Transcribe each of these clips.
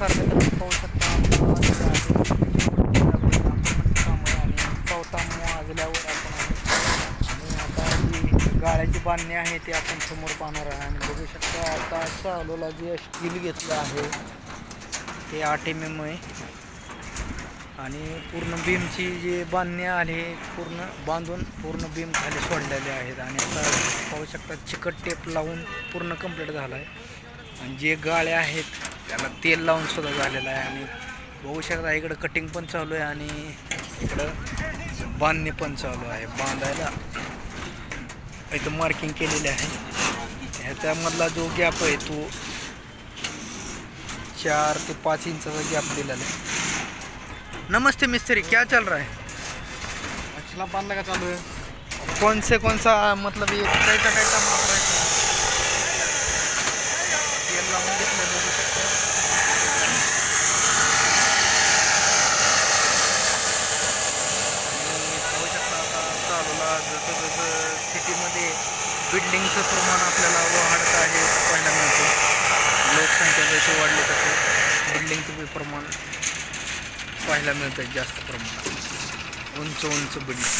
नमस्कार पाहू शकता आपण आणि आपण आणि आता जी गाळ्याची बांधणी आहे ती आपण समोर पाहणार आहे. आणि बघू शकता आता चालूला जे स्टील घेतलं आहे ते आठ एम एम आहे आणि पूर्ण बीमची जी बांधणी आली पूर्ण बांधून पूर्ण बीम खाली सोडलेले आहेत. आणि आता पाहू शकता चिकट टेप लावून पूर्ण कंप्लीट झाला आहे. आणि जे गाळे आहेत त्याला तेल लावून सुद्धा झालेलं आहे आणि बघू शकता इकडं कटिंग पण चालू आहे आणि इकडं बांधणी पण चालू आहे. बांधायला इथं मार्किंग केलेली आहे. ह्याच्यामधला जो गॅप आहे तो चार ते पाच इंचाचा गॅप दिलेला आहे. नमस्ते मिस्त्री क्या चल रहा है? अच्छा बांधला का चालू आहे कौन से कौन सा मतलब ये कैसा कैसा माप रहा है? तेल लावून घेतलं बघू शकता आणि पाहू शकता आता चालूला जसं जसं सिटीमध्ये बिल्डिंगचं प्रमाण आपल्याला वाढत आहे पाहायला मिळतं लोकसंख्या जशी वाढली तसं बिल्डिंगचं बी प्रमाण पाहायला मिळतं जास्त प्रमाणात. उंच उंच बिल्डिंग.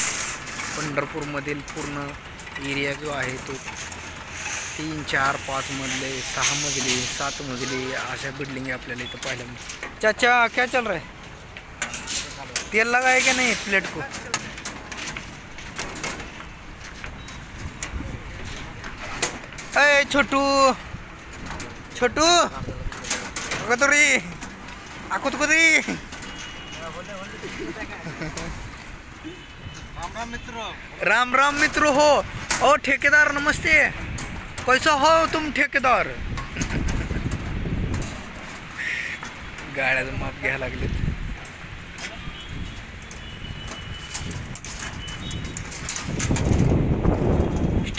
पंढरपूरमधील पूर्ण एरिया जो आहे तो तीन चार पाच मजले सहा मजली सात मजली अशा बिल्डिंग आपल्याला इथं पाहायला मिळतात. चाचा क्या चल रहा है तेल लगाए है क्या नहीं प्लेट को अरे छोटू. छोटू. अगतुरी आकुतकुरी राम राम मित्र राम राम मित्र हो. ओ ठेकेदार नमस्ते. कैसा हो तुम ठेकेदार? गाड्याचं माप घ्यायला लागले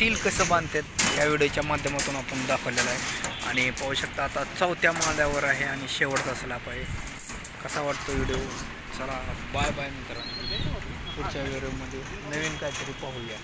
स्टील कसं बांधतात या व्हिडिओच्या माध्यमातून आपण दाखवलेलं आहे. आणि पाहू शकता आता चौथ्या माल्यावर आहे आणि शेवटचा स्लॅप आहे. कसा वाटतो व्हिडिओ? चला बाय बाय मित्रांनो. पुढच्या व्हिडिओमध्ये नवीन काहीतरी पाहूया.